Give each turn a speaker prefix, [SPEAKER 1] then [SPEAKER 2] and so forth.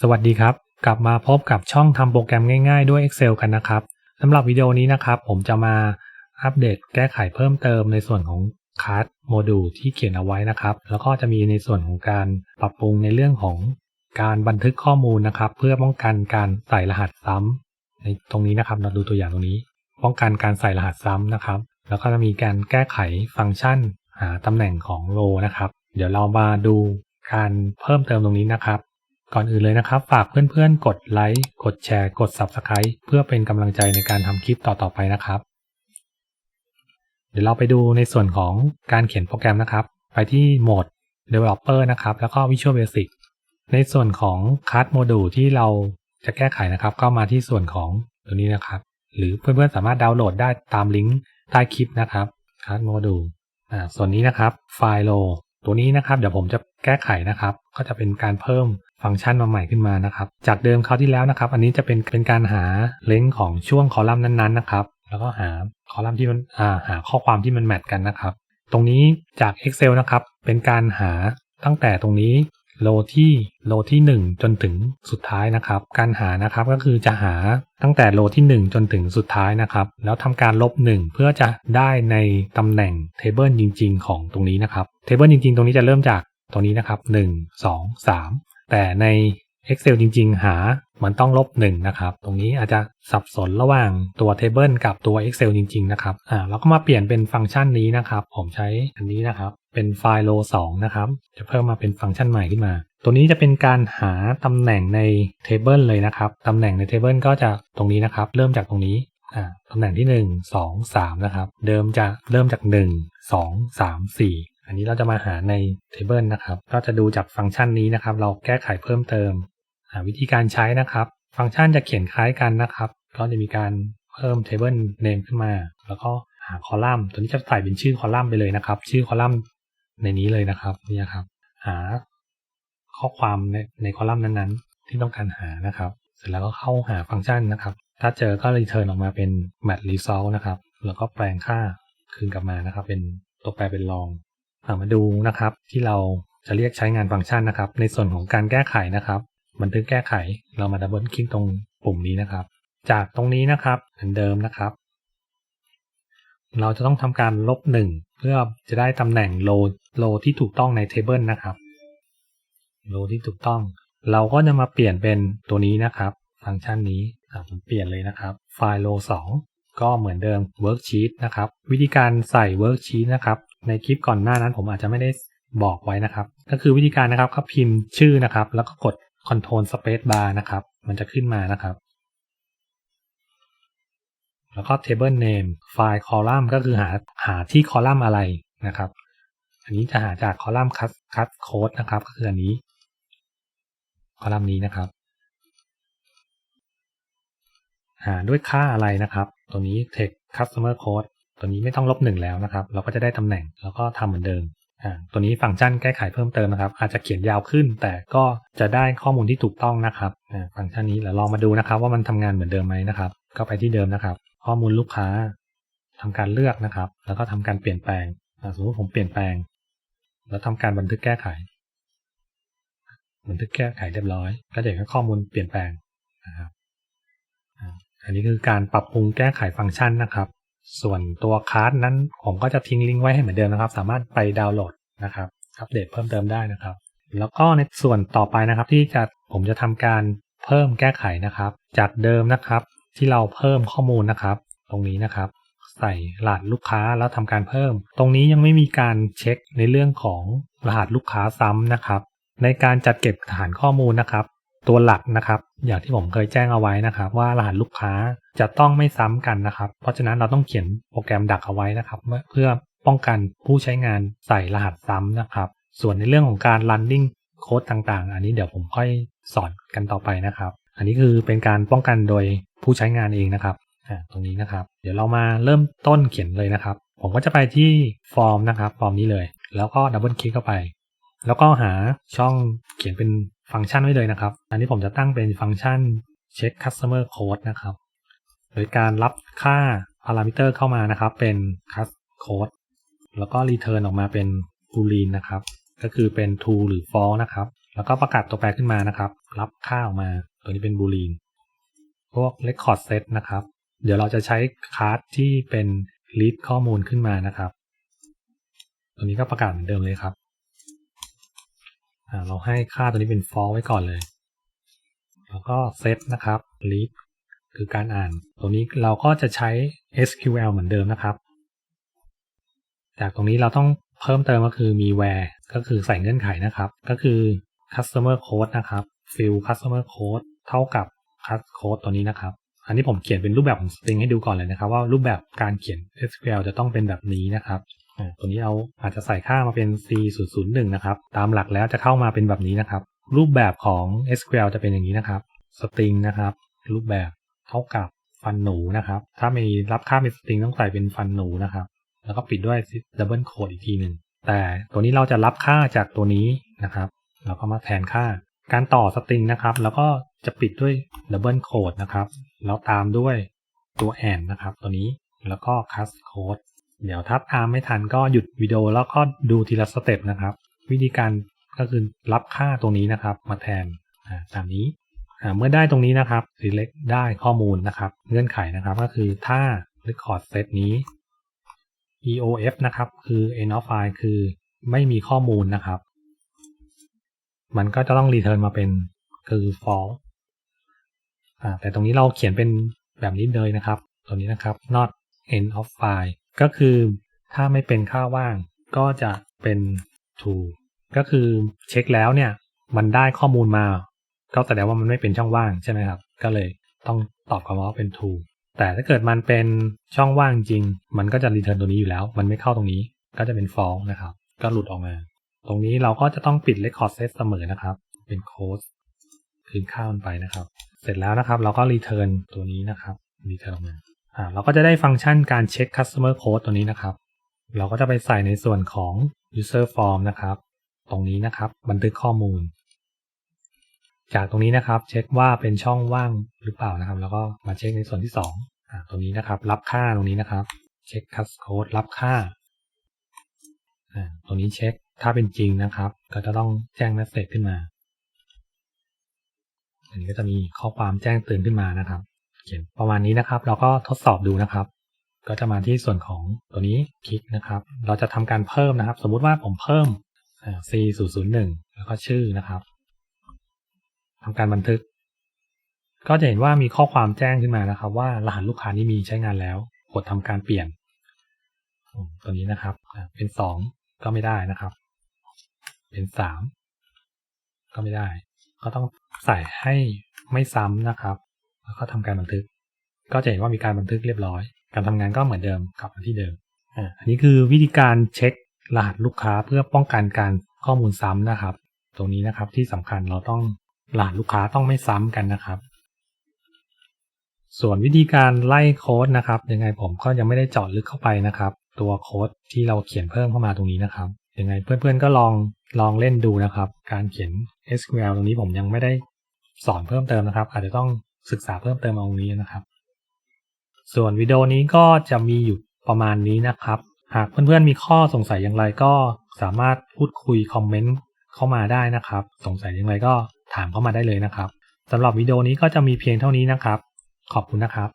[SPEAKER 1] สวัสดีครับ กลับมาพบกับช่องทำโปรแกรมง่ายๆด้วย Excel กันนะครับสำหรับวิดีโอนี้นะครับ ผมจะมาอัปเดตแก้ไขเพิ่มเติมในส่วนของค a า d โมดูลที่เขียนเอาไว้นะครับ แล้วก็จะมีในส่วนของการปรับปรุงในเรื่องของการบันทึกข้อมูลนะครับ เพื่อป้องกันการใส่รหัสซ้ำในตรงนี้นะครับเราดูตัวอย่างตรงนี้ ป้องกันการใส่รหัสซ้ำนะครับ แล้วก็จะมีการแก้ไขฟังก์ชันหาตำแหน่งของโลนะครับ เดี๋ยวเรามาดูการเพิ่มเติมตรงนี้นะครับ ก่อนอื่นเลยนะครับ ฝากเพื่อนๆ กดไลค์ กดแชร์ กด Subscribe เพื่อเป็นกำลังใจในการทำคลิปต่อๆไปนะครับ เดี๋ยวเราไปดูในส่วนของการเขียนโปรแกรมนะครับ ไปที่โหมด Developer นะครับ แล้วก็ Visual Basic ในส่วนของ Card Module ที่เราจะแก้ไขนะครับ ก็มาที่ส่วนของตัวนี้นะครับ หรือเพื่อนๆ สามารถดาวน์โหลดได้ตามลิงก์ใต้คลิปนะครับ Card Module อ่าส่วนนี้นะครับไฟล์โล ตัวนี้นะครับเดี๋ยวผมจะแก้ไขนะครับ ก็จะเป็นการเพิ่มฟังก์ชันมาใหม่ขึ้นมานะครับ จากเดิมคราวที่แล้วนะครับ อันนี้จะเป็นเป็นการหาเลงก์ของช่วงคอลัมน์นั้นๆนะครับ แล้วก็หาคอลัมน์ที่มันอ่าหาข้อความที่มันแมทกันนะครับ ตรงนี้จาก Excel นะครับ เป็นการหาตั้งแต่ตรงนี้ โลที่โลที่ 1 จนถึงสุดท้ายนะครับ การหานะครับก็คือจะหาตั้งแต่โลที่ 1 จนถึงสุดท้ายนะครับ แล้วทำการลบ 1 เพื่อจะได้ในตำแหน่งเทเบิลจริง ๆ ของตรงนี้นะครับเทเบิลจริง ๆ ตรงนี้จะเริ่มจากตรงนี้นะครับ 1 2 3 แต่ใน Excel จริง ๆ หามันต้องลบ1นะครับ ตรงนี้อาจจะสับสนระหว่างตัว Table กับตัว Excel จริง ๆ นะครับอ่าเราก็มาเปลี่ยนเป็นฟังก์ชันนี้นะครับ ผมใช้อันนี้นะครับ เป็นไฟล์ row 2นะครับ จะเพิ่มมาเป็นฟังก์ชันใหม่ขึ้นมา ตัวนี้จะเป็นการหาตำแหน่งใน Table เลยนะครับ ตำแหน่งใน Table ก็จะตรงนี้นะครับ เริ่มจากตรงนี้อ่าตำแหน่งที่ 1 2 3 นะครับ เดิมจะเริ่มจาก 1 2 3 4 อันนี้เราจะมาหาใน Table นะครับ ก็จะดูจากฟังก์ชันนี้นะครับ เราแก้ไขเพิ่มเติม วิธีการใช้นะครับ ฟังก์ชันจะเขียนคล้ายกันนะครับ ก็จะมีการเพิ่ม table name ขึ้นมา แล้วก็หาคอลัมน์ ตัวนี้จะใส่เป็นชื่อคอลัมน์ไปเลยนะครับ ชื่อคอลัมน์ในนี้เลยนะครับนี่ครับ หาข้อความในในคอลัมน์นั้นๆ ที่ต้องการหานะครับ เสร็จแล้วก็เข้าหาฟังก์ชันนะครับ ถ้าเจอก็ return ออกมาเป็น mat result นะครับ แล้วก็แปลงค่าคืนกลับมานะครับ เป็นตัวแปรเป็น long มาดูนะครับที่เราจะเรียกใช้งานฟังก์ชันนะครับ ในส่วนของการแก้ไขนะครับ บันทึกแก้ไข เรามาดับเบิลคลิกตรงปุ่มนี้นะครับ จากตรงนี้นะครับเหมือนเดิมนะครับ เราจะต้องทำการลบหนึ่งเพื่อจะได้ตำแหน่งโลโลที่ถูกต้องในเทเบิลนะครับโลที่ถูกต้อง เราก็จะมาเปลี่ยนเป็นตัวนี้นะครับ ฟังก์ชันนี้ผมเปลี่ยนเลยนะครับ ไฟล์โล2ก็เหมือนเดิม Worksheet นะครับ วิธีการใส่ Worksheet นะครับ ในคลิปก่อนหน้านั้นผมอาจจะไม่ได้บอกไว้นะครับ ก็คือวิธีการนะครับก็พิมพ์ชื่อนะครับ แล้วก็กด Control Space Bar นะครับ มันจะขึ้นมานะครับ แล้วก็ Table Name ไฟล์ Column ก็คือหาหาที่คอลัมน์อะไรนะครับ อันนี้จะหาจากคอลัมน์ Cut Cut Code นะครับ ก็คืออันนี้ คอลัมน์นี้นะครับ หาด้วยค่าอะไรนะครับ ตัวนี้ Text Customer Code ตัวนี้ไม่ต้องลบหนึ่งแล้วนะครับ เราก็จะได้ตำแหน่งแล้วก็ทำเหมือนเดิม ตัวนี้ฟังก์ชันแก้ไขเพิ่มเติมนะครับ อาจจะเขียนยาวขึ้น แต่ก็จะได้ข้อมูลที่ถูกต้องนะครับฟังก์ชันนี้เราลองมาดูนะครับ ว่ามันทำงานเหมือนเดิมไหมนะครับ ก็ไปที่เดิมนะครับ ข้อมูลลูกค้าทำการเลือกนะครับ แล้วก็ทำการเปลี่ยนแปลงสมมติผมเปลี่ยนแปลง แล้วทำการบันทึกแก้ไข บันทึกแก้ไขเรียบร้อย ก็จะเห็นข้อมูลเปลี่ยนแปลงนะครับอันนี้คือการปรับปรุงแก้ไขฟังก์ชันนะครับ ส่วนตัวคาร์ดนั้นผมก็จะทิ้งลิงก์ไว้ให้เหมือนเดิมนะครับ สามารถไปดาวน์โหลดนะครับ อัปเดตเพิ่มเติมได้นะครับ แล้วก็ในส่วนต่อไปนะครับ ที่จะผมจะทำการเพิ่มแก้ไขนะครับ จากเดิมนะครับ ที่เราเพิ่มข้อมูลนะครับ ตรงนี้นะครับ ใส่รหัสลูกค้าแล้วทำการเพิ่ม ตรงนี้ยังไม่มีการเช็คในเรื่องของรหัสลูกค้าซ้ำนะครับ ในการจัดเก็บฐานข้อมูลนะครับ ตัวหลักนะครับ อย่างที่ผมเคยแจ้งเอาไว้นะครับ ว่ารหัสลูกค้าจะต้องไม่ซ้ำกันนะครับ เพราะฉะนั้นเราต้องเขียนโปรแกรมดักเอาไว้นะครับ เพื่อป้องกันผู้ใช้งานใส่รหัสซ้ำนะครับ ส่วนในเรื่องของการ running โค้ดต่างๆ อันนี้เดี๋ยวผมค่อยสอนกันต่อไปนะครับ อันนี้คือเป็นการป้องกันโดยผู้ใช้งานเองนะครับตรงนี้นะครับ เดี๋ยวเรามาเริ่มต้นเขียนเลยนะครับ ผมก็จะไปที่ฟอร์มนะครับ ฟอร์มนี้เลย แล้วก็ดับเบิลคลิกเข้าไป แล้วก็หาช่องเขียนเป็นฟังก์ชันไว้เลยนะครับ อันนี้ผมจะตั้งเป็นฟังก์ชัน check customer code นะครับ โดยการรับค่าพารามิเตอร์เข้ามานะครับ เป็น cast code แล้วก็ return ออกมาเป็น boolean นะครับ ก็คือเป็น true หรือ false นะครับ แล้วก็ประกาศตัวแปรขึ้นมานะครับ รับค่าออกมา ตัวนี้เป็นบูลีนพวก record set นะครับ เดี๋ยวเราจะใช้คลาสที่เป็น read ข้อมูลขึ้นมานะครับ ตัวนี้ก็ประกาศเหมือนเดิมเลยครับ เราให้ค่าตัวนี้เป็น false ไว้ก่อนเลย แล้วก็ set นะครับ read คือการอ่าน ตัวนี้เราก็จะใช้ SQL เหมือนเดิมนะครับ จากตรงนี้เราต้องเพิ่มเติมก็คือมี where ก็คือใส่เงื่อนไขนะครับ ก็คือ customer code นะครับ fill customer code เท่ากับ cut code ตัวนี้นะครับ อันนี้ผมเขียนเป็นรูปแบบของ string ให้ดูก่อนเลยนะครับ ว่ารูปแบบการเขียน SQL จะต้องเป็นแบบนี้นะครับ ตัวนี้เราอาจจะใส่ค่ามาเป็น C 0 0 1นะครับ ตามหลักแล้วจะเข้ามาเป็นแบบนี้นะครับ รูปแบบของ SQL จะเป็นอย่างนี้นะครับ string นะครับ รูปแบบเท่ากับฟันหนูนะครับ ถ้ามีรับค่าเป็น string ต้องใส่เป็นฟันหนูนะครับ แล้วก็ปิดด้วย double quote อีกทีหนึ่ง แต่ตัวนี้เราจะรับค่าจากตัวนี้นะครับ เราก็มาแทนค่า การต่อสตริงนะครับ แล้วก็จะปิดด้วย double quote นะครับ แล้วตามด้วยตัว and นะครับ ตัวนี้ แล้วก็ cast code เดี๋ยวถ้าตามไม่ทันก็หยุดวิดีโอแล้วก็ดูทีละสเต็ปนะครับ วิธีการก็คือรับค่าตรงนี้นะครับ มาแทนตามนี้เมื่อได้ตรงนี้นะครับ select ได้ข้อมูลนะครับ เงื่อนไขนะครับก็คือถ้า record set นี้ EOF นะครับ คือ end of file คือไม่มีข้อมูลนะครับ มันก็จะต้อง return มาเป็นคือ false แต่ตรงนี้เราเขียนเป็นแบบนี้เลยนะครับ ตัวนี้นะครับ not end of file ก็คือถ้าไม่เป็นค่าว่างก็จะเป็น true ก็คือเช็คแล้วเนี่ย มันได้ข้อมูลมา ก็แสดงว่ามันไม่เป็นช่องว่างใช่ไหมครับ ก็เลยต้องตอบคำว่าเป็น true แต่ถ้าเกิดมันเป็นช่องว่างจริง มันก็จะรีเทิร์นตัวนี้อยู่แล้ว มันไม่เข้าตรงนี้ ก็จะเป็น false นะครับ ก็หลุดออกมา ตรงนี้เราก็จะต้องปิด record set เสมอนะครับ เป็น close คืนค่ามันไปนะครับ เสร็จแล้วนะครับ เราก็รีเทิร์นตัวนี้นะครับรีเทิร์นออกมา เราก็จะได้ฟังก์ชันการเช็ค customer code ตัวนี้นะครับ เราก็จะไปใส่ในส่วนของ user form นะครับ ตรงนี้นะครับบันทึกข้อมูล จากตรงนี้นะครับ เช็คว่าเป็นช่องว่างหรือเปล่านะครับ แล้วก็มาเช็คในส่วนที่2อ่าตรงนี้นะครับ รับค่าตรงนี้นะครับเช็ค cast code รับค่าอ่าตรงนี้เช็คถ้าเป็นจริงนะครับ ก็จะต้องแจ้ง message ขึ้นมา อันนี้ก็จะมีข้อความแจ้งเตือนขึ้นมานะครับ เขียนประมาณนี้นะครับ เราก็ทดสอบดูนะครับ ก็จะมาที่ส่วนของตัวนี้คลิกนะครับ เราจะทำการเพิ่มนะครับ สมมุติว่าผมเพิ่ม C 0 0 1แล้วก็ชื่อนะครับทำการบันทึก ก็จะเห็นว่ามีข้อความแจ้งขึ้นมานะครับ ว่ารหัสลูกค้านี้มีใช้งานแล้ว กดทำการเปลี่ยน ตัวนี้นะครับ เป็นสองก็ไม่ได้นะครับ เป็นสามก็ไม่ได้ ก็ต้องใส่ให้ไม่ซ้ำนะครับ แล้วก็ทำการบันทึก ก็จะเห็นว่ามีการบันทึกเรียบร้อย การทำงานก็เหมือนเดิมกลับมาที่เดิมอันนี้คือวิธีการเช็ครหัสลูกค้าเพื่อป้องกันการข้อมูลซ้ำนะครับ ตรงนี้นะครับที่สำคัญเราต้องรหัสลูกค้าต้องไม่ซ้ำกันนะครับ ส่วนวิธีการไล่โค้ดนะครับ ยังไงผมก็ยังไม่ได้เจาะลึกเข้าไปนะครับ ตัวโค้ดที่เราเขียนเพิ่มเข้ามาตรงนี้นะครับยังไงเพื่อนๆก็ลองลองเล่นดูนะครับ การเขียน SQL ตรงนี้ผมยังไม่ได้สอนเพิ่มเติมนะครับ อาจจะต้อง ศึกษาเพิ่มเติมเอาตรงนี้นะครับ ส่วนวิดีโอนี้ก็จะมีอยู่ประมาณนี้นะครับ หากเพื่อนๆมีข้อสงสัยอย่างไรก็สามารถพูดคุยคอมเมนต์เข้ามาได้นะครับ สงสัยอย่างไรก็ถามเข้ามาได้เลยนะครับสำหรับวิดีโอนี้ก็จะมีเพียงเท่านี้นะครับ ขอบคุณนะครับ